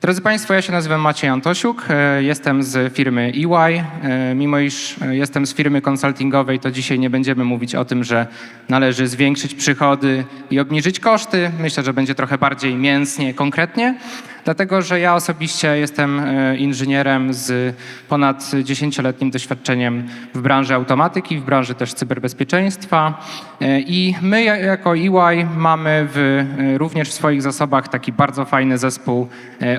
Drodzy Państwo, ja się nazywam Maciej Antosiuk, e, jestem z firmy EY. E, Mimo iż e, jestem z firmy konsultingowej, to dzisiaj nie będziemy mówić o tym, że należy zwiększyć przychody i obniżyć koszty. Myślę, że będzie trochę bardziej mięsnie, konkretnie, dlatego że ja osobiście jestem e, inżynierem z ponad 10-letnim doświadczeniem w branży automatyki, w branży też cyberbezpieczeństwa E, i my ja- jako EY mamy w, e, również w swoich zasobach taki bardzo fajny zespół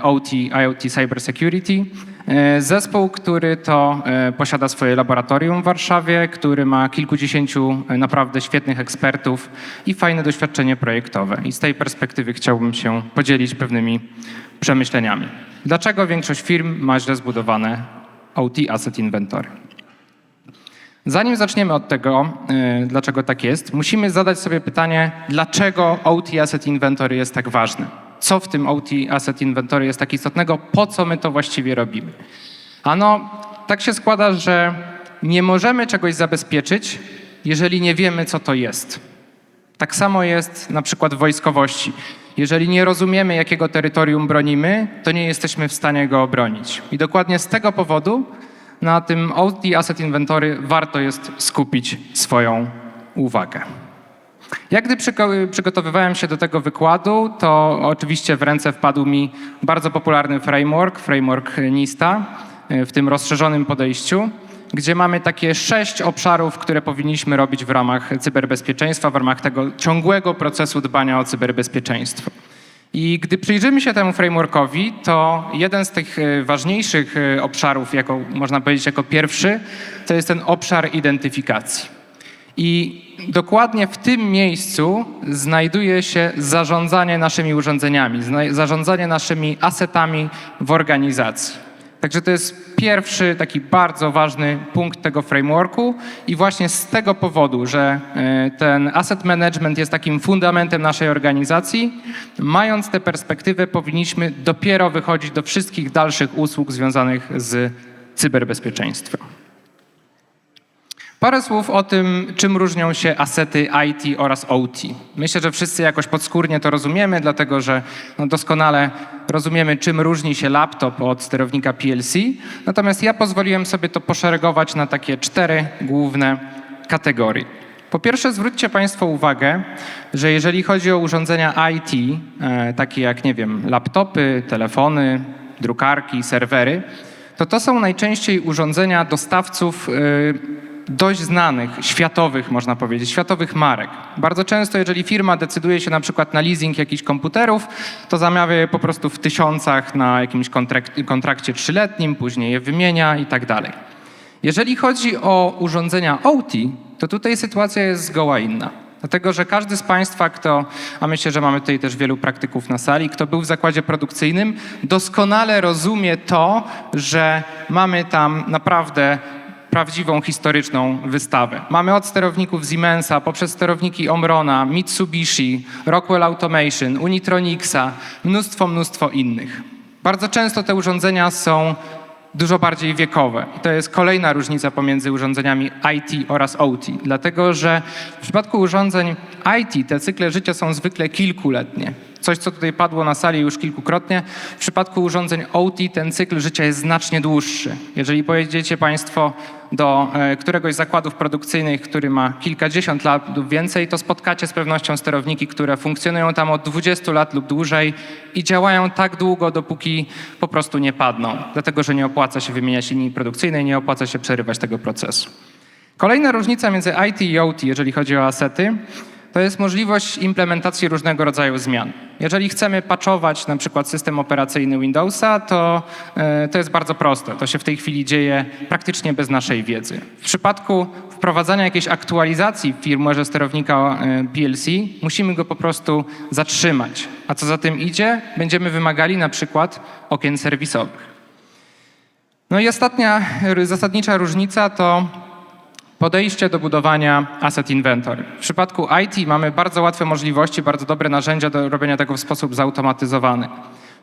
OT, IoT Cyber Security. E, Zespół, który to e, posiada swoje laboratorium w Warszawie, który ma kilkudziesięciu e, naprawdę świetnych ekspertów i fajne doświadczenie projektowe. I z tej perspektywy chciałbym się podzielić pewnymi przemyśleniami. Dlaczego większość firm ma źle zbudowane OT Asset Inventory? Zanim zaczniemy od tego, dlaczego tak jest, musimy zadać sobie pytanie, dlaczego OT Asset Inventory jest tak ważne? Co w tym OT Asset Inventory jest tak istotnego? Po co my to właściwie robimy? Ano, tak się składa, że nie możemy czegoś zabezpieczyć, jeżeli nie wiemy, co to jest. Tak samo jest na przykład w wojskowości. Jeżeli nie rozumiemy, jakiego terytorium bronimy, to nie jesteśmy w stanie go obronić. I dokładnie z tego powodu na tym OT Asset Inventory warto jest skupić swoją uwagę. Jak gdy przygo- przygotowywałem się do tego wykładu, to oczywiście w ręce wpadł mi bardzo popularny framework, framework NISTA, y, w tym rozszerzonym podejściu, gdzie mamy takie sześć obszarów, które powinniśmy robić w ramach cyberbezpieczeństwa, w ramach tego ciągłego procesu dbania o cyberbezpieczeństwo. I gdy przyjrzymy się temu frameworkowi, to jeden z tych e, ważniejszych e, obszarów, jako, można powiedzieć jako pierwszy, to jest ten obszar identyfikacji. I dokładnie w tym miejscu znajduje się zarządzanie naszymi urządzeniami, zarządzanie naszymi asetami w organizacji. Także to jest pierwszy taki bardzo ważny punkt tego frameworku i właśnie z tego powodu, że e, ten asset management jest takim fundamentem naszej organizacji, mając tę perspektywę powinniśmy dopiero wychodzić do wszystkich dalszych usług związanych z cyberbezpieczeństwem. Parę słów o tym, czym różnią się asety IT oraz OT. Myślę, że wszyscy jakoś podskórnie to rozumiemy, dlatego że no, doskonale rozumiemy, czym różni się laptop od sterownika PLC. Natomiast ja pozwoliłem sobie to poszeregować na takie cztery główne kategorie. Po pierwsze, zwróćcie Państwo uwagę, że jeżeli chodzi o urządzenia IT, e, takie jak, nie wiem, laptopy, telefony, drukarki, serwery, to to są najczęściej urządzenia dostawców y, dość znanych, światowych, można powiedzieć, światowych marek. Bardzo często, jeżeli firma decyduje się na przykład na leasing jakichś komputerów, to zamawia je po prostu w tysiącach na jakimś kontrakcie trzyletnim, później je wymienia i tak dalej. Jeżeli chodzi o urządzenia OT, to tutaj sytuacja jest zgoła inna. Dlatego, że każdy z Państwa, kto, a myślę, że mamy tutaj też wielu praktyków na sali, kto był w zakładzie produkcyjnym, doskonale rozumie to, że mamy tam naprawdę prawdziwą historyczną wystawę. Mamy od sterowników Siemensa, poprzez sterowniki Omrona, Mitsubishi, Rockwell Automation, Unitronixa, mnóstwo, mnóstwo innych. Bardzo często te urządzenia są dużo bardziej wiekowe. To jest kolejna różnica pomiędzy urządzeniami IT oraz OT, dlatego że w przypadku urządzeń IT te cykle życia są zwykle kilkuletnie. Coś, co tutaj padło na sali już kilkukrotnie. W przypadku urządzeń OT ten cykl życia jest znacznie dłuższy. Jeżeli pojedziecie Państwo do e, któregoś z zakładów produkcyjnych, który ma kilkadziesiąt lat lub więcej, to spotkacie z pewnością sterowniki, które funkcjonują tam od 20 lat lub dłużej i działają tak długo, dopóki po prostu nie padną. Dlatego, że nie opłaca się wymieniać linii produkcyjnej, nie opłaca się przerywać tego procesu. Kolejna różnica między IT i OT, jeżeli chodzi o asety, to jest możliwość implementacji różnego rodzaju zmian. Jeżeli chcemy patchować na przykład system operacyjny Windowsa, to, e, to jest bardzo proste. To się w tej chwili dzieje praktycznie bez naszej wiedzy. W przypadku wprowadzania jakiejś aktualizacji w firmwarze sterownika e, PLC, musimy go po prostu zatrzymać. A co za tym idzie, będziemy wymagali na przykład okien serwisowych. No i ostatnia zasadnicza różnica to podejście do budowania asset inventory. W przypadku IT mamy bardzo łatwe możliwości, bardzo dobre narzędzia do robienia tego w sposób zautomatyzowany.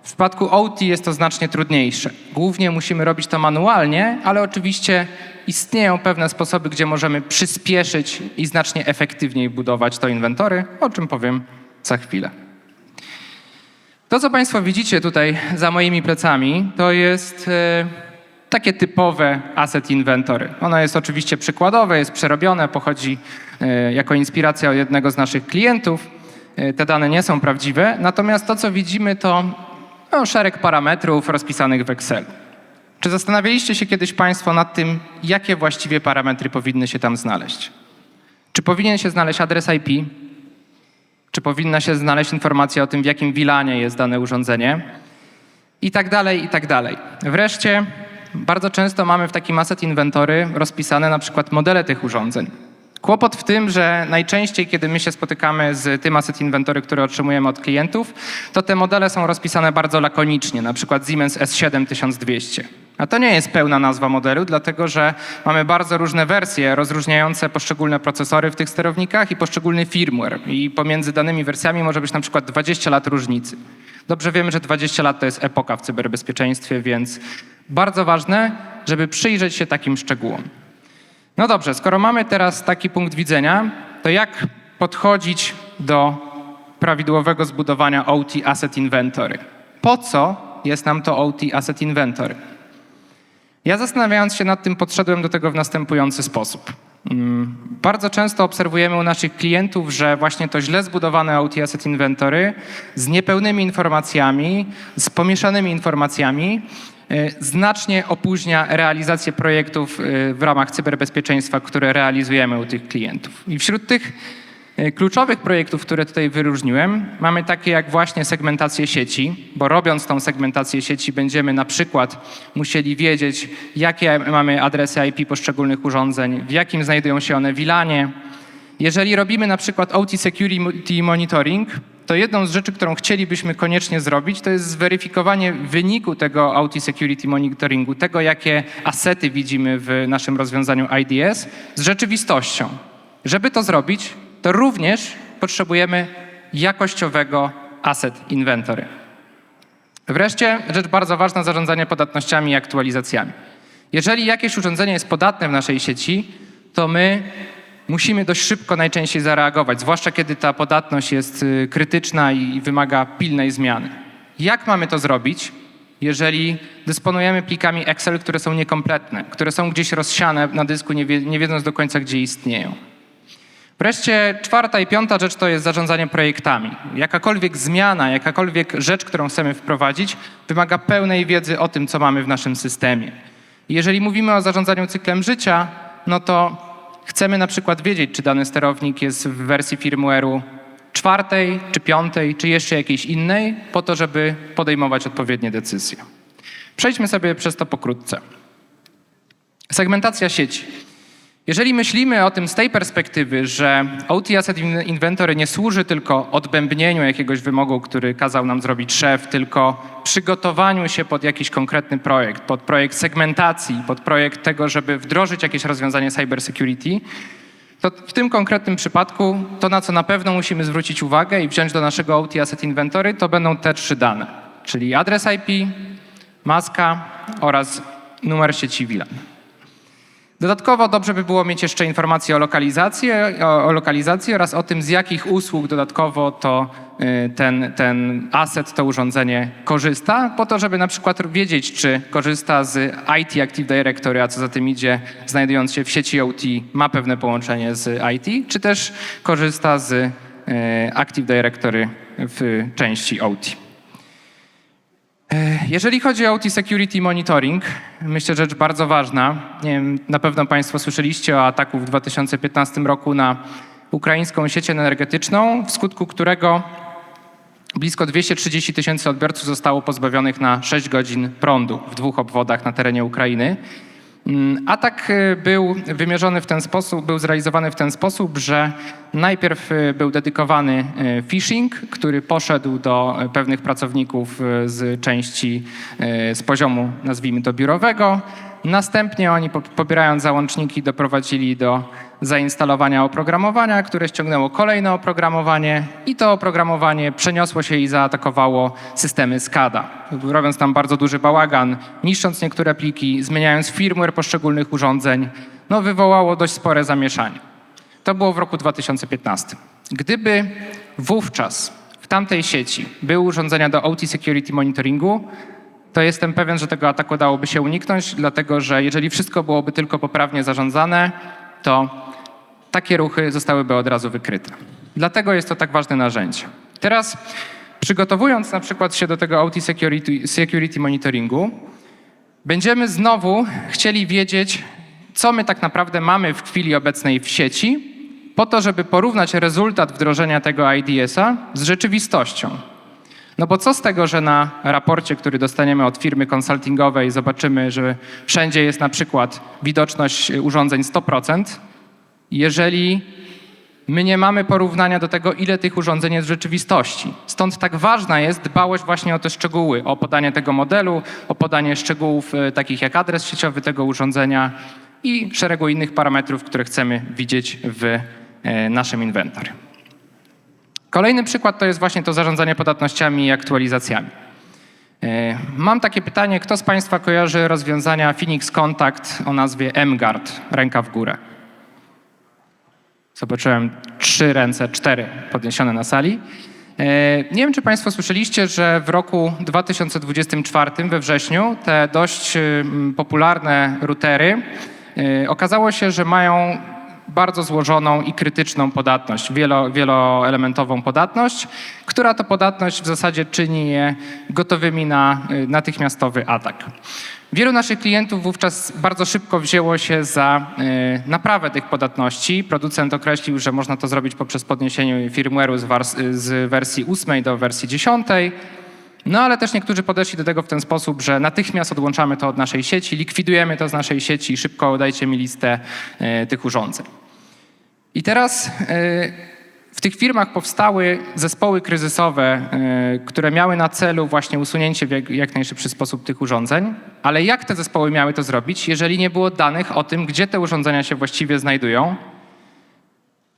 W przypadku OT jest to znacznie trudniejsze. Głównie musimy robić to manualnie, ale oczywiście istnieją pewne sposoby, gdzie możemy przyspieszyć i znacznie efektywniej budować to inwentory, o czym powiem za chwilę. To, co Państwo widzicie tutaj za moimi plecami, to jest e, takie typowe asset inventory. Ono jest oczywiście przykładowe, jest przerobione, pochodzi e, jako inspiracja od jednego z naszych klientów. E, te dane nie są prawdziwe, natomiast to, co widzimy, to no, szereg parametrów rozpisanych w Excelu. Czy zastanawialiście się kiedyś Państwo nad tym, jakie właściwie parametry powinny się tam znaleźć? Czy powinien się znaleźć adres IP? Czy powinna się znaleźć informacja o tym, w jakim wilanie jest dane urządzenie? I tak dalej, i tak dalej. Wreszcie bardzo często mamy w takim asset inventory rozpisane na przykład modele tych urządzeń. Kłopot w tym, że najczęściej, kiedy my się spotykamy z tym asset inventory, który otrzymujemy od klientów, to te modele są rozpisane bardzo lakonicznie, na przykład Siemens S7 1200. A to nie jest pełna nazwa modelu, dlatego że mamy bardzo różne wersje rozróżniające poszczególne procesory w tych sterownikach i poszczególny firmware. I pomiędzy danymi wersjami może być na przykład 20 lat różnicy. Dobrze wiemy, że 20 lat to jest epoka w cyberbezpieczeństwie, więc bardzo ważne, żeby przyjrzeć się takim szczegółom. No dobrze, skoro mamy teraz taki punkt widzenia, to jak podchodzić do prawidłowego zbudowania OT Asset Inventory? Po co jest nam to OT Asset Inventory? Ja zastanawiając się nad tym, podszedłem do tego w następujący sposób. Mm, Bardzo często obserwujemy u naszych klientów, że właśnie to źle zbudowane OT Asset Inventory z niepełnymi informacjami, z pomieszanymi informacjami y, znacznie opóźnia realizację projektów y, w ramach cyberbezpieczeństwa, które realizujemy u tych klientów. I wśród tych kluczowych projektów, które tutaj wyróżniłem, mamy takie jak właśnie segmentację sieci, bo robiąc tą segmentację sieci będziemy na przykład musieli wiedzieć, jakie mamy adresy IP poszczególnych urządzeń, w jakim znajdują się one wilanie. Jeżeli robimy na przykład OT Security Monitoring, to jedną z rzeczy, którą chcielibyśmy koniecznie zrobić, to jest zweryfikowanie wyniku tego OT Security Monitoringu, tego jakie asety widzimy w naszym rozwiązaniu IDS z rzeczywistością. Żeby to zrobić, to również potrzebujemy jakościowego asset inventory. Wreszcie rzecz bardzo ważna, zarządzanie podatnościami i aktualizacjami. Jeżeli jakieś urządzenie jest podatne w naszej sieci, to my musimy dość szybko najczęściej zareagować, zwłaszcza kiedy ta podatność jest y, krytyczna i wymaga pilnej zmiany. Jak mamy to zrobić, jeżeli dysponujemy plikami Excel, które są niekompletne, które są gdzieś rozsiane na dysku, nie, wie, nie wiedząc do końca, gdzie istnieją? Wreszcie czwarta i piąta rzecz to jest zarządzanie projektami. Jakakolwiek zmiana, jakakolwiek rzecz, którą chcemy wprowadzić, wymaga pełnej wiedzy o tym, co mamy w naszym systemie. Jeżeli mówimy o zarządzaniu cyklem życia, no to chcemy na przykład wiedzieć, czy dany sterownik jest w wersji firmware'u czwartej, czy piątej, czy jeszcze jakiejś innej, po to, żeby podejmować odpowiednie decyzje. Przejdźmy sobie przez to pokrótce. Segmentacja sieci. Jeżeli myślimy o tym z tej perspektywy, że OT Asset In- Inventory nie służy tylko odbębnieniu jakiegoś wymogu, który kazał nam zrobić szef, tylko przygotowaniu się pod jakiś konkretny projekt, pod projekt segmentacji, pod projekt tego, żeby wdrożyć jakieś rozwiązanie cybersecurity, to w tym konkretnym przypadku to, na co na pewno musimy zwrócić uwagę i wziąć do naszego OT Asset Inventory, to będą te trzy dane, czyli adres IP, maska oraz numer sieci VLAN. Dodatkowo dobrze by było mieć jeszcze informacje o lokalizacji, o, o lokalizacji oraz o tym, z jakich usług dodatkowo to y, ten, ten asset, to urządzenie korzysta, po to, żeby na przykład wiedzieć, czy korzysta z IT Active Directory, a co za tym idzie, znajdując się w sieci OT, ma pewne połączenie z IT, czy też korzysta z y, Active Directory w części OT. Jeżeli chodzi o OT Security Monitoring, myślę, że rzecz bardzo ważna. Wiem, na pewno Państwo słyszeliście o ataku w 2015 roku na ukraińską sieć energetyczną, w skutku którego blisko 230 tysięcy odbiorców zostało pozbawionych na 6 godzin prądu w dwóch obwodach na terenie Ukrainy. Mm, Atak y, był wymierzony w ten sposób, był zrealizowany w ten sposób, że najpierw y, był dedykowany y, phishing, który poszedł do pewnych pracowników z części z poziomu, nazwijmy to biurowego. Następnie oni po- pobierając załączniki doprowadzili do zainstalowania oprogramowania, które ściągnęło kolejne oprogramowanie i to oprogramowanie przeniosło się i zaatakowało systemy SCADA, robiąc tam bardzo duży bałagan, niszcząc niektóre pliki, zmieniając firmware poszczególnych urządzeń, no wywołało dość spore zamieszanie. To było w roku 2015. Gdyby wówczas, w tamtej sieci były urządzenia do OT Security Monitoringu, to jestem pewien, że tego ataku dałoby się uniknąć, dlatego że jeżeli wszystko byłoby tylko poprawnie zarządzane, to takie ruchy zostałyby od razu wykryte. Dlatego jest to tak ważne narzędzie. Teraz przygotowując na przykład się do tego OT Security, security Monitoringu, będziemy znowu chcieli wiedzieć, co my tak naprawdę mamy w chwili obecnej w sieci, po to, żeby porównać rezultat wdrożenia tego IDS-a z rzeczywistością. No bo co z tego, że na raporcie, który dostaniemy od firmy konsultingowej, zobaczymy, że wszędzie jest na przykład widoczność urządzeń 100%, jeżeli my nie mamy porównania do tego, ile tych urządzeń jest w rzeczywistości. Stąd tak ważna jest dbałość właśnie o te szczegóły, o podanie tego modelu, o podanie szczegółów e, takich jak adres sieciowy tego urządzenia i szeregu innych parametrów, które chcemy widzieć w e, naszym inwentarzu. Kolejny przykład to jest właśnie to zarządzanie podatnościami i aktualizacjami. E, Mam takie pytanie, kto z Państwa kojarzy rozwiązania Phoenix Contact o nazwie mGuard, ręka w górę? Zobaczyłem trzy ręce, cztery podniesione na sali. E, Nie wiem, czy Państwo słyszeliście, że w roku 2024 we wrześniu te dość ym, popularne routery y, okazało się, że mają bardzo złożoną i krytyczną podatność, wielo, wieloelementową podatność, która to podatność w zasadzie czyni je gotowymi na y, natychmiastowy atak. Wielu naszych klientów wówczas bardzo szybko wzięło się za y, naprawę tych podatności. Producent określił, że można to zrobić poprzez podniesienie firmware'u z, z wersji 8 do wersji 10. No ale też niektórzy podeszli do tego w ten sposób, że natychmiast odłączamy to od naszej sieci, likwidujemy to z naszej sieci i szybko dajcie mi listę e, tych urządzeń. I teraz e, w tych firmach powstały zespoły kryzysowe, e, które miały na celu właśnie usunięcie w jak, najszybszy sposób tych urządzeń. Ale jak te zespoły miały to zrobić, jeżeli nie było danych o tym, gdzie te urządzenia się właściwie znajdują,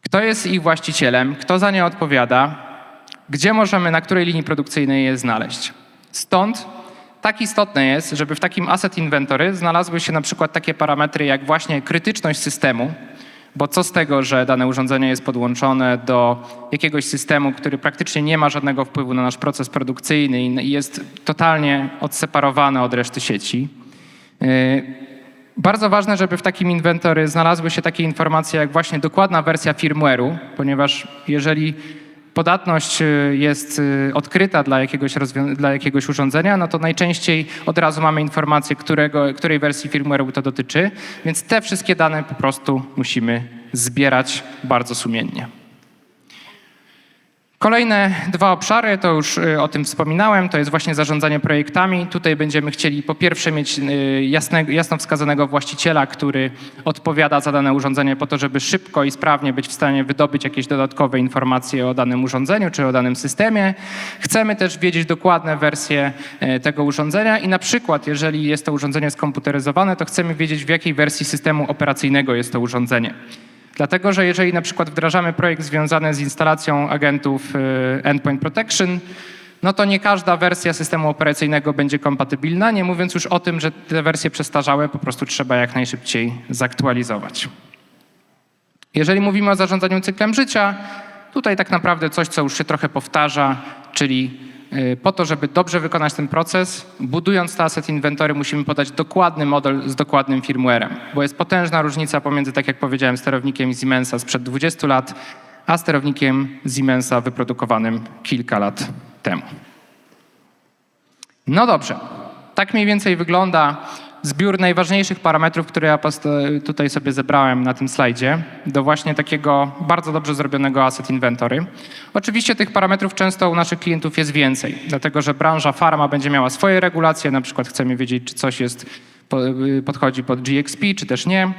kto jest ich właścicielem, kto za nie odpowiada, gdzie możemy, na której linii produkcyjnej je znaleźć. Stąd tak istotne jest, żeby w takim asset inventory znalazły się na przykład takie parametry jak właśnie krytyczność systemu, bo co z tego, że dane urządzenie jest podłączone do jakiegoś systemu, który praktycznie nie ma żadnego wpływu na nasz proces produkcyjny i jest totalnie odseparowane od reszty sieci. Yy, bardzo ważne, żeby w takim inwentory znalazły się takie informacje jak właśnie dokładna wersja firmware'u, ponieważ jeżeli podatność y, jest y, odkryta dla jakiegoś, dla jakiegoś urządzenia, no to najczęściej od razu mamy informację, którego, której wersji firmware'u to dotyczy, więc te wszystkie dane po prostu musimy zbierać bardzo sumiennie. Kolejne dwa obszary, to już y, o tym wspominałem, to jest właśnie zarządzanie projektami. Tutaj będziemy chcieli po pierwsze mieć y, jasnego, jasno wskazanego właściciela, który odpowiada za dane urządzenie po to, żeby szybko i sprawnie być w stanie wydobyć jakieś dodatkowe informacje o danym urządzeniu czy o danym systemie. Chcemy też wiedzieć dokładne wersje y, tego urządzenia i na przykład, jeżeli jest to urządzenie skomputeryzowane, to chcemy wiedzieć w jakiej wersji systemu operacyjnego jest to urządzenie. Dlatego, że jeżeli na przykład wdrażamy projekt związany z instalacją agentów y, Endpoint Protection, no to nie każda wersja systemu operacyjnego będzie kompatybilna, nie mówiąc już o tym, że te wersje przestarzałe po prostu trzeba jak najszybciej zaktualizować. Jeżeli mówimy o zarządzaniu cyklem życia, tutaj tak naprawdę coś, co już się trochę powtarza, czyli po to, żeby dobrze wykonać ten proces, budując te asset inwentory, musimy podać dokładny model z dokładnym firmwarem, bo jest potężna różnica pomiędzy, tak jak powiedziałem, sterownikiem Siemensa sprzed 20 lat, a sterownikiem Siemensa wyprodukowanym kilka lat temu. No dobrze, tak mniej więcej wygląda zbiór najważniejszych parametrów, które ja tutaj sobie zebrałem na tym slajdzie, do właśnie takiego bardzo dobrze zrobionego asset inventory. Oczywiście tych parametrów często u naszych klientów jest więcej, dlatego że branża farma będzie miała swoje regulacje, na przykład chcemy wiedzieć, czy coś jest, y, podchodzi pod GXP, czy też nie.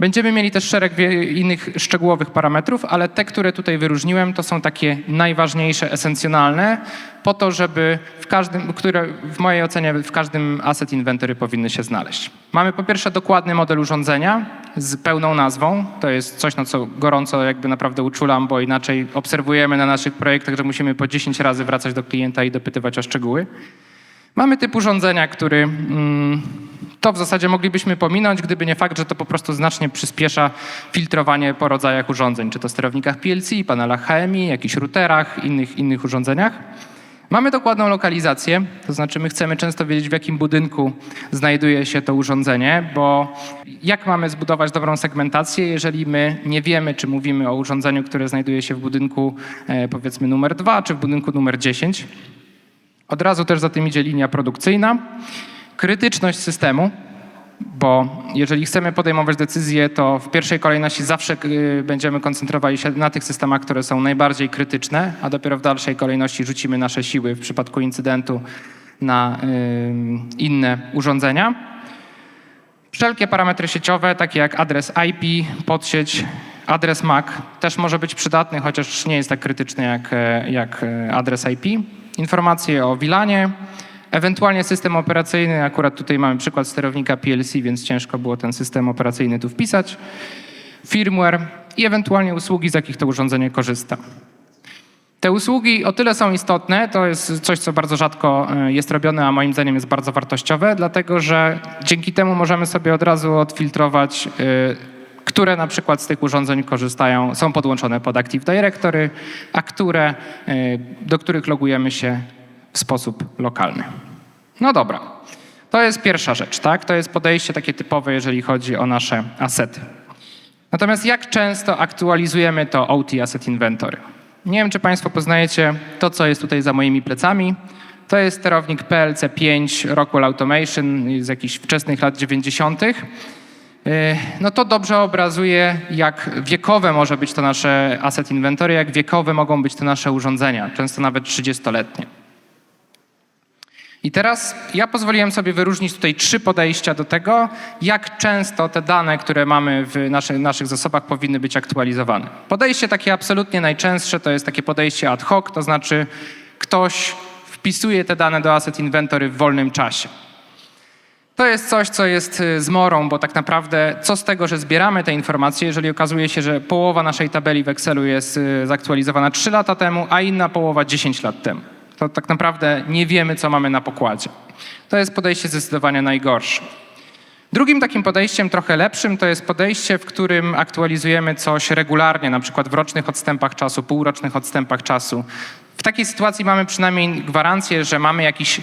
Będziemy mieli też szereg innych szczegółowych parametrów, ale te, które tutaj wyróżniłem, to są takie najważniejsze, esencjonalne, po to, żeby w każdym, które w mojej ocenie w każdym asset inventory powinny się znaleźć. Mamy po pierwsze dokładny model urządzenia z pełną nazwą. To jest coś, na co gorąco jakby naprawdę uczulam, bo inaczej obserwujemy na naszych projektach, że musimy po 10 razy wracać do klienta i dopytywać o szczegóły. Mamy typ urządzenia, który mm, To w zasadzie moglibyśmy pominąć, gdyby nie fakt, że to po prostu znacznie przyspiesza filtrowanie po rodzajach urządzeń, czy to sterownikach PLC, panelach HMI, jakichś routerach, innych, innych urządzeniach. Mamy dokładną lokalizację, to znaczy my chcemy często wiedzieć, w jakim budynku znajduje się to urządzenie, bo jak mamy zbudować dobrą segmentację, jeżeli my nie wiemy, czy mówimy o urządzeniu, które znajduje się w budynku e, powiedzmy numer 2, czy w budynku numer 10. Od razu też za tym idzie linia produkcyjna, krytyczność systemu, bo jeżeli chcemy podejmować decyzje, to w pierwszej kolejności zawsze y, będziemy koncentrowali się na tych systemach, które są najbardziej krytyczne, a dopiero w dalszej kolejności rzucimy nasze siły w przypadku incydentu na inne urządzenia. Wszelkie parametry sieciowe, takie jak adres IP, podsieć, adres MAC, też może być przydatny, chociaż nie jest tak krytyczny jak, e, jak e, adres IP. Informacje o VLANie, ewentualnie system operacyjny. Akurat tutaj mamy przykład sterownika PLC, więc ciężko było ten system operacyjny tu wpisać. Firmware i ewentualnie usługi, z jakich to urządzenie korzysta. Te usługi o tyle są istotne, to jest coś, co bardzo rzadko e, jest robione, a moim zdaniem jest bardzo wartościowe, dlatego że dzięki temu możemy sobie od razu odfiltrować, e, które na przykład z tych urządzeń korzystają, są podłączone pod Active Directory, a które, e, do których logujemy się w sposób lokalny. No dobra, to jest pierwsza rzecz, tak? To jest podejście takie typowe, jeżeli chodzi o nasze asety. Natomiast jak często aktualizujemy to OT Asset Inventory? Nie wiem, czy Państwo poznajecie to, co jest tutaj za moimi plecami. To jest sterownik PLC 5 Rockwell Automation z jakichś wczesnych lat 90. Yy, No to dobrze obrazuje, jak wiekowe może być to nasze asset inventory, jak wiekowe mogą być te nasze urządzenia, często nawet 30-letnie. I teraz ja pozwoliłem sobie wyróżnić tutaj trzy podejścia do tego, jak często te dane, które mamy w naszy, naszych zasobach, powinny być aktualizowane. Podejście takie absolutnie najczęstsze to jest takie podejście ad hoc, to znaczy ktoś wpisuje te dane do Asset Inventory w wolnym czasie. To jest coś, co jest y, zmorą, bo tak naprawdę co z tego, że zbieramy te informacje, jeżeli okazuje się, że połowa naszej tabeli w Excelu jest y, zaktualizowana 3 lata temu, a inna połowa 10 lat temu to tak naprawdę nie wiemy, co mamy na pokładzie. To jest podejście zdecydowanie najgorsze. Drugim takim podejściem, trochę lepszym, to jest podejście, w którym aktualizujemy coś regularnie, na przykład w rocznych odstępach czasu, półrocznych odstępach czasu. W takiej sytuacji mamy przynajmniej gwarancję, że mamy jakiś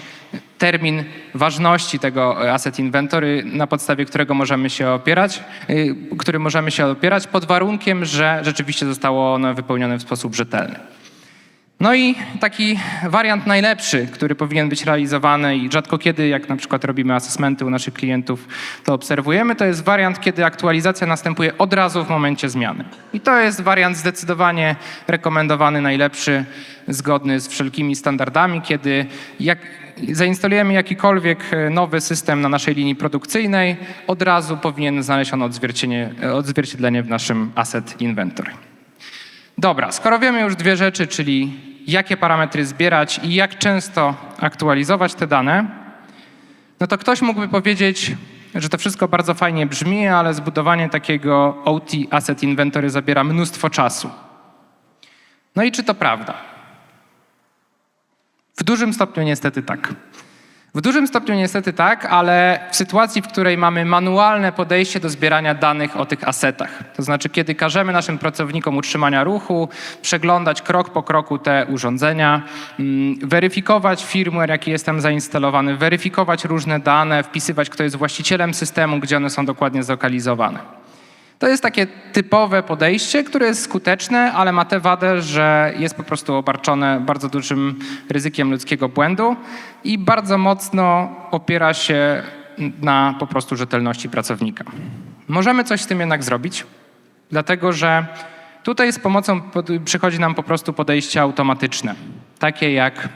termin ważności tego asset inventory, na podstawie którego możemy się opierać, y, który możemy się opierać pod warunkiem, że rzeczywiście zostało ono wypełnione w sposób rzetelny. No i taki wariant najlepszy, który powinien być realizowany i rzadko kiedy, jak na przykład robimy asesmenty u naszych klientów, to obserwujemy, to jest wariant, kiedy aktualizacja następuje od razu w momencie zmiany. I to jest wariant zdecydowanie rekomendowany, najlepszy, zgodny z wszelkimi standardami, kiedy jak zainstalujemy jakikolwiek nowy system na naszej linii produkcyjnej, od razu powinien znaleźć on odzwierciedlenie, odzwierciedlenie w naszym asset inventory. Dobra, skoro wiemy już dwie rzeczy, czyli jakie parametry zbierać i jak często aktualizować te dane, no to ktoś mógłby powiedzieć, że to wszystko bardzo fajnie brzmi, ale zbudowanie takiego OT Asset Inventory zabiera mnóstwo czasu. No i czy to prawda? W dużym stopniu niestety tak. W dużym stopniu niestety tak, ale w sytuacji, w której mamy manualne podejście do zbierania danych o tych asetach, to znaczy kiedy każemy naszym pracownikom utrzymania ruchu, przeglądać krok po kroku te urządzenia, mm, weryfikować firmware, jaki jest tam zainstalowany, weryfikować różne dane, wpisywać, kto jest właścicielem systemu, gdzie one są dokładnie zlokalizowane. To jest takie typowe podejście, które jest skuteczne, ale ma tę wadę, że jest po prostu obarczone bardzo dużym ryzykiem ludzkiego błędu i bardzo mocno opiera się na po prostu rzetelności pracownika. Możemy coś z tym jednak zrobić, dlatego że tutaj z pomocą przychodzi nam po prostu podejście automatyczne, takie jak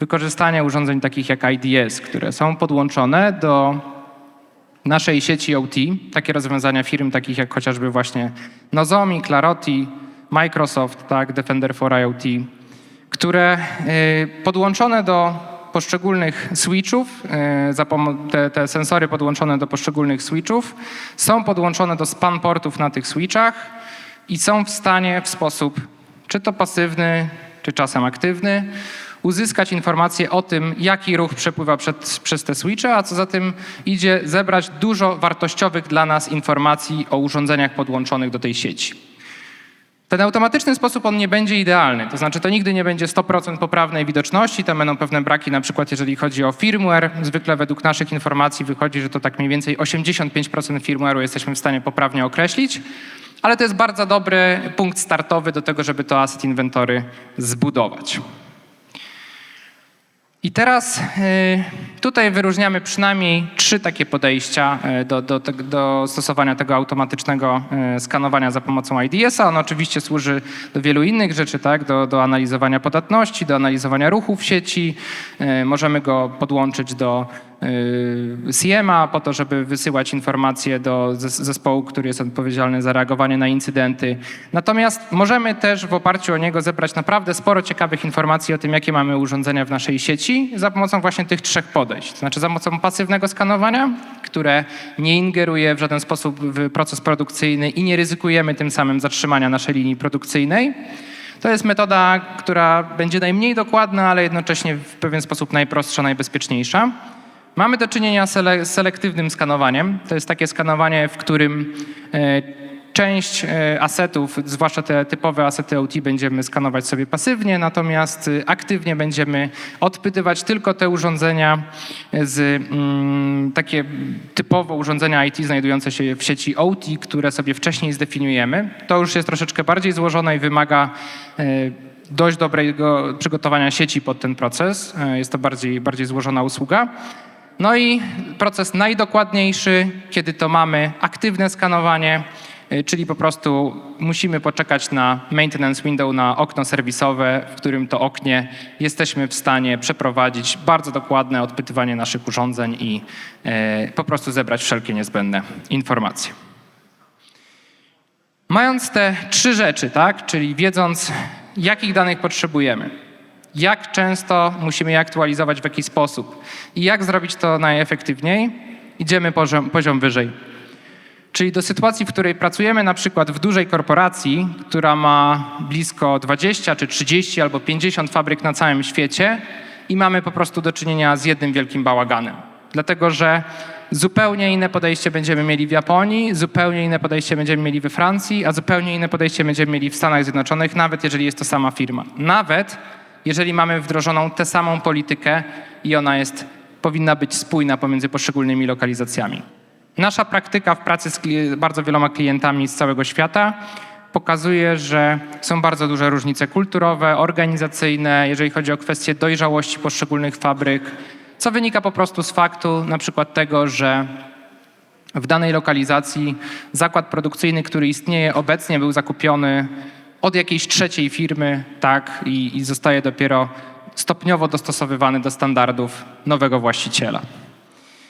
wykorzystanie urządzeń takich jak IDS, które są podłączone do naszej sieci OT, takie rozwiązania firm takich jak chociażby właśnie Nozomi, Claroti, Microsoft, tak, Defender for IoT, które y, podłączone do poszczególnych switchów, y, te, te sensory podłączone do poszczególnych switchów są podłączone do span portów na tych switchach i są w stanie w sposób czy to pasywny, czy czasem aktywny, uzyskać informacje o tym, jaki ruch przepływa przed, przez te switche, a co za tym idzie, zebrać dużo wartościowych dla nas informacji o urządzeniach podłączonych do tej sieci. Ten automatyczny sposób on nie będzie idealny, to znaczy to nigdy nie będzie 100% poprawnej widoczności, tam będą pewne braki, na przykład jeżeli chodzi o firmware. Zwykle według naszych informacji wychodzi, że to tak mniej więcej 85% firmware'u jesteśmy w stanie poprawnie określić, ale to jest bardzo dobry punkt startowy do tego, żeby to asset inventory zbudować. I teraz y, tutaj wyróżniamy przynajmniej trzy takie podejścia y, do, do, do stosowania tego automatycznego y, skanowania za pomocą IDS-a. On oczywiście służy do wielu innych rzeczy, tak? do, do analizowania podatności, do analizowania ruchów sieci. Możemy go podłączyć do CM-a po to, żeby wysyłać informacje do zes- zespołu, który jest odpowiedzialny za reagowanie na incydenty. Natomiast możemy też w oparciu o niego zebrać naprawdę sporo ciekawych informacji o tym, jakie mamy urządzenia w naszej sieci za pomocą właśnie tych trzech podejść. Znaczy za pomocą pasywnego skanowania, które nie ingeruje w żaden sposób w proces produkcyjny i nie ryzykujemy tym samym zatrzymania naszej linii produkcyjnej. To jest metoda, która będzie najmniej dokładna, ale jednocześnie w pewien sposób najprostsza, najbezpieczniejsza. Mamy do czynienia z sele- z selektywnym skanowaniem. To jest takie skanowanie, w którym e, część e, asetów, zwłaszcza te typowe asety OT, będziemy skanować sobie pasywnie, natomiast e, aktywnie będziemy odpytywać tylko te urządzenia z mm, takie typowo urządzenia IT znajdujące się w sieci OT, które sobie wcześniej zdefiniujemy. To już jest troszeczkę bardziej złożone i wymaga dość dobrego przygotowania sieci pod ten proces. Jest to bardziej, bardziej złożona usługa. No i proces najdokładniejszy, kiedy to mamy aktywne skanowanie, y, czyli po prostu musimy poczekać na maintenance window, na okno serwisowe, w którym to oknie jesteśmy w stanie przeprowadzić bardzo dokładne odpytywanie naszych urządzeń i e, po prostu zebrać wszelkie niezbędne informacje. Mając te trzy rzeczy, tak, czyli wiedząc, jakich danych potrzebujemy, jak często musimy je aktualizować w jaki sposób i jak zrobić to najefektywniej, idziemy poziom, poziom wyżej. Czyli do sytuacji, w której pracujemy na przykład w dużej korporacji, która ma blisko 20 czy 30 albo 50 fabryk na całym świecie i mamy po prostu do czynienia z jednym wielkim bałaganem. Dlatego, że zupełnie inne podejście będziemy mieli w Japonii, zupełnie inne podejście będziemy mieli we Francji, a zupełnie inne podejście będziemy mieli w Stanach Zjednoczonych, nawet jeżeli jest to sama firma. Nawet jeżeli mamy wdrożoną tę samą politykę i ona jest, powinna być spójna pomiędzy poszczególnymi lokalizacjami. Nasza praktyka w pracy z bardzo wieloma klientami z całego świata pokazuje, że są bardzo duże różnice kulturowe, organizacyjne, jeżeli chodzi o kwestie dojrzałości poszczególnych fabryk, co wynika po prostu z faktu na przykład tego, że w danej lokalizacji zakład produkcyjny, który istnieje obecnie, był zakupiony od jakiejś trzeciej firmy, tak, i, i zostaje dopiero stopniowo dostosowywany do standardów nowego właściciela.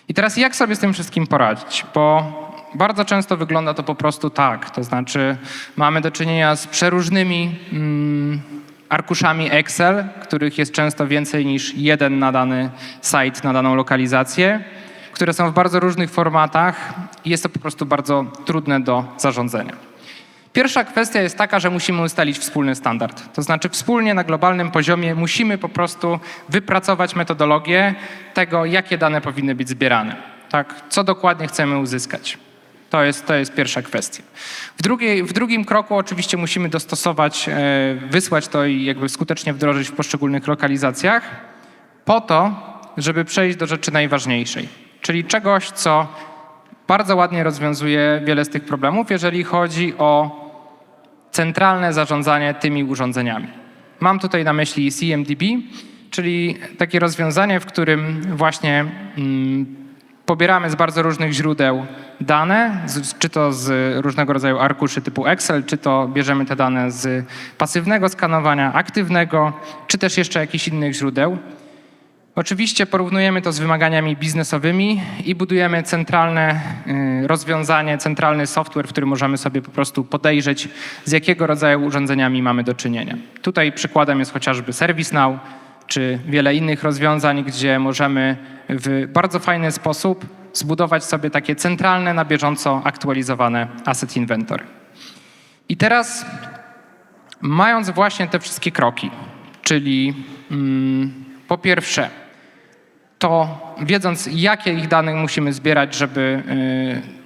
I teraz jak sobie z tym wszystkim poradzić? Bo bardzo często wygląda to po prostu tak, to znaczy mamy do czynienia z przeróżnymi mm, arkuszami Excel, których jest często więcej niż jeden na dany site, na daną lokalizację, które są w bardzo różnych formatach i jest to po prostu bardzo trudne do zarządzania. Pierwsza kwestia jest taka, że musimy ustalić wspólny standard. To znaczy wspólnie na globalnym poziomie musimy po prostu wypracować metodologię tego, jakie dane powinny być zbierane. Tak? Co dokładnie chcemy uzyskać. To jest, to jest pierwsza kwestia. W, drugiej, w drugim kroku oczywiście musimy dostosować, e, wysłać to i jakby skutecznie wdrożyć w poszczególnych lokalizacjach po to, żeby przejść do rzeczy najważniejszej, czyli czegoś, co bardzo ładnie rozwiązuje wiele z tych problemów, jeżeli chodzi o centralne zarządzanie tymi urządzeniami. Mam tutaj na myśli CMDB, czyli takie rozwiązanie, w którym właśnie mm, pobieramy z bardzo różnych źródeł dane, z, czy to z różnego rodzaju arkuszy typu Excel, czy to bierzemy te dane z pasywnego skanowania, aktywnego, czy też jeszcze jakichś innych źródeł. Oczywiście porównujemy to z wymaganiami biznesowymi i budujemy centralne y, rozwiązanie, centralny software, w którym możemy sobie po prostu podejrzeć, z jakiego rodzaju urządzeniami mamy do czynienia. Tutaj przykładem jest chociażby ServiceNow, czy wiele innych rozwiązań, gdzie możemy w bardzo fajny sposób zbudować sobie takie centralne, na bieżąco aktualizowane asset inventory. I teraz, mając właśnie te wszystkie kroki, Czyli mm, po pierwsze, to wiedząc, jakie ich danych musimy zbierać, żeby,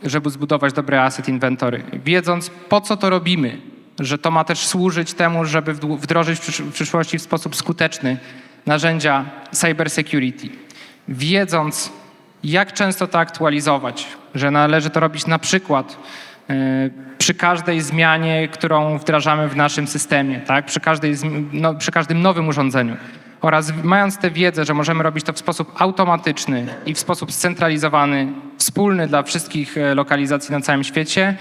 y, żeby zbudować dobry asset inventory, wiedząc, po co to robimy, że to ma też służyć temu, żeby wdrożyć w przysz- w przyszłości w sposób skuteczny narzędzia cybersecurity, wiedząc, jak często to aktualizować, że należy to robić na przykład y, przy każdej zmianie, którą wdrażamy w naszym systemie, tak? przy, każdej, no, przy każdym nowym urządzeniu. Oraz mając tę wiedzę, że możemy robić to w sposób automatyczny i w sposób scentralizowany, wspólny dla wszystkich e, lokalizacji na całym świecie,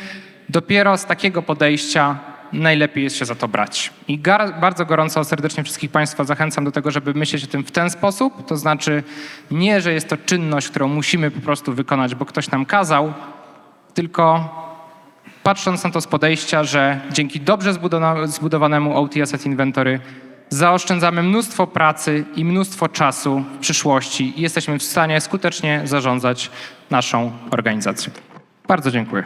dopiero z takiego podejścia najlepiej jest się za to brać. I bardzo gorąco serdecznie wszystkich Państwa zachęcam do tego, żeby myśleć o tym w ten sposób, to znaczy nie, że jest to czynność, którą musimy po prostu wykonać, bo ktoś nam kazał, tylko patrząc na to z podejścia, że dzięki dobrze zbudowa- zbudowanemu OT Asset Inventory zaoszczędzamy mnóstwo pracy i mnóstwo czasu w przyszłości i jesteśmy w stanie skutecznie zarządzać naszą organizacją. Bardzo dziękuję.